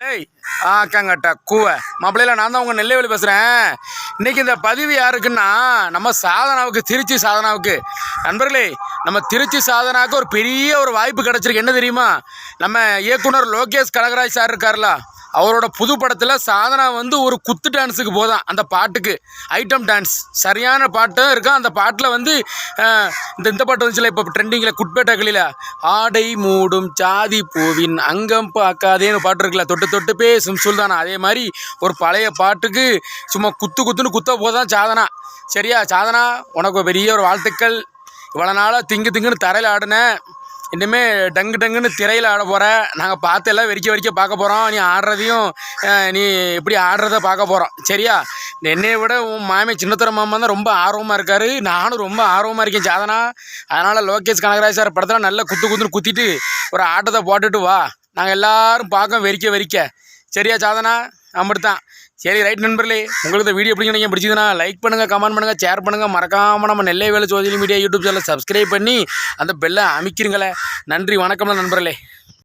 ஏய் ஆக்கங்கட்டா கூவ. மாப்பிள்ளையில நான் தான் உங்கள் நெல்லைவேலி பேசுகிறேன் இன்னைக்கு இந்த பதிவு யாருக்குன்னா நம்ம சாதனாவுக்கு திருச்சி சாதனாவுக்கு. நண்பர்களே நம்ம திருச்சி சாதனாவுக்கு ஒரு பெரிய ஒரு வாய்ப்பு கிடச்சிருக்கு. என்ன தெரியுமா? நம்ம இயக்குனர் லோகேஷ் கனகராஜ் சார் இருக்கார்ல. அவரோட புது படத்தில் சாதனா வந்து ஒரு குத்து டான்ஸுக்கு போதான். அந்த பாட்டுக்கு. Item dance. சரியான பாட்டும் இருக்கும் அந்த பாட்டில் வந்து இந்த இந்த பாட்டு வந்துச்சுல இப்போ ட்ரெண்டிங்கில் குட்பேட்டாக்களில் ஆடை மூடும் சாதி பூவின் அங்கம் பார்க்காதேன்னு பாட்டு இருக்குல்ல தொட்டு தொட்டு பேசும் சொல்தானா அதே மாதிரி ஒரு பழைய பாட்டுக்கு சும்மா குத்து குத்துன்னு குத்த போதான் சாதனா. சரியா? சாதனா உனக்கு பெரிய ஒரு வாழ்த்துக்கள். இவ்வளோ நாளாக திங்கு திங்குன்னு தரையில் ஆடினேன் இனிமேல் டங்கு டங்குன்னு திரையில் ஆட போகிற நாங்கள் பார்த்து எல்லாம் வெறிக்க வெறிக்க பார்க்க போகிறோம் நீ ஆடுறதையும் நீ எப்படி ஆடுறத பார்க்க போகிறோம் சரியா? என்னையை விட உன் மாமி சின்னத்துற மாமா தான் ரொம்ப ஆர்வமாக இருக்கார். நானும் ரொம்ப ஆர்வமாக இருக்கேன் சாதனா. அதனால் லோகேஷ் கனகராஜ் சார் படத்தில் நல்லா குத்து குத்துன்னு குத்திட்டு ஒரு ஆட்டத்தை போட்டுட்டு வா. நாங்கள் எல்லோரும் பார்க்க வெறிக்க வெறிக்க. சரியா சாதனா? அப்படித்தான். சரி ரைட் நண்பர்களே உங்களுக்கு வீடியோ எப்படி நீங்கள் பிடிச்சதுன்னா லைக் பண்ணுங்கள் கமெண்ட் பண்ணுங்கள் ஷேர் பண்ணுங்கள் மறக்காமல் நம்ம நெல்லை வேலை சோசியல் மீடியா யூடியூப் சேனலில் சப்ஸ்கிரைப் பண்ணி அந்த பெல்லை அமைக்கிறீங்களே. நன்றி வணக்கம் நண்பர்களே.